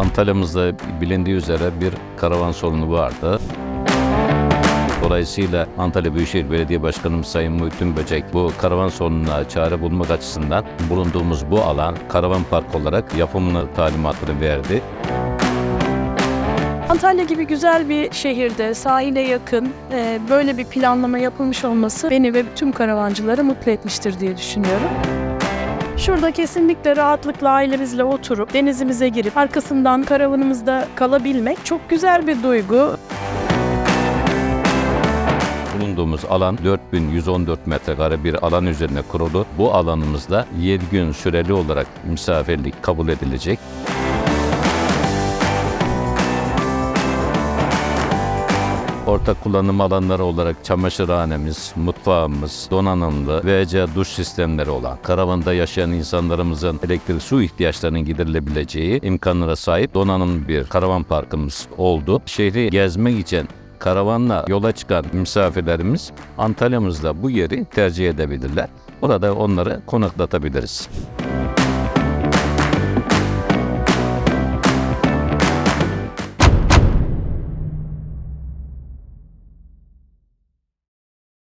Antalya'mızda bilindiği üzere bir karavan sorunu vardı. Dolayısıyla Antalya Büyükşehir Belediye Başkanımız Sayın Muhittin Böcek bu karavan sorununa çare bulmak açısından bulunduğumuz bu alan karavan park olarak yapımını talimatını verdi. Antalya gibi güzel bir şehirde, sahile yakın e, böyle bir planlama yapılmış olması beni ve tüm karavancıları mutlu etmiştir diye düşünüyorum. Şurada kesinlikle rahatlıkla ailemizle oturup denizimize girip arkasından karavanımızda kalabilmek çok güzel bir duygu. Bulunduğumuz alan 4114 metrekare bir alan üzerine kurulu. Bu alanımızda 7 gün süreli olarak misafirlik kabul edilecek. Ortak kullanım alanları olarak çamaşırhanemiz, mutfağımız, donanımlı VC duş sistemleri olan, karavanda yaşayan insanlarımızın elektrik su ihtiyaçlarının giderilebileceği imkanlara sahip donanımlı bir karavan parkımız oldu. Şehri gezmek için karavanla yola çıkan misafirlerimiz Antalya'mızda bu yeri tercih edebilirler. Orada onları konaklatabiliriz.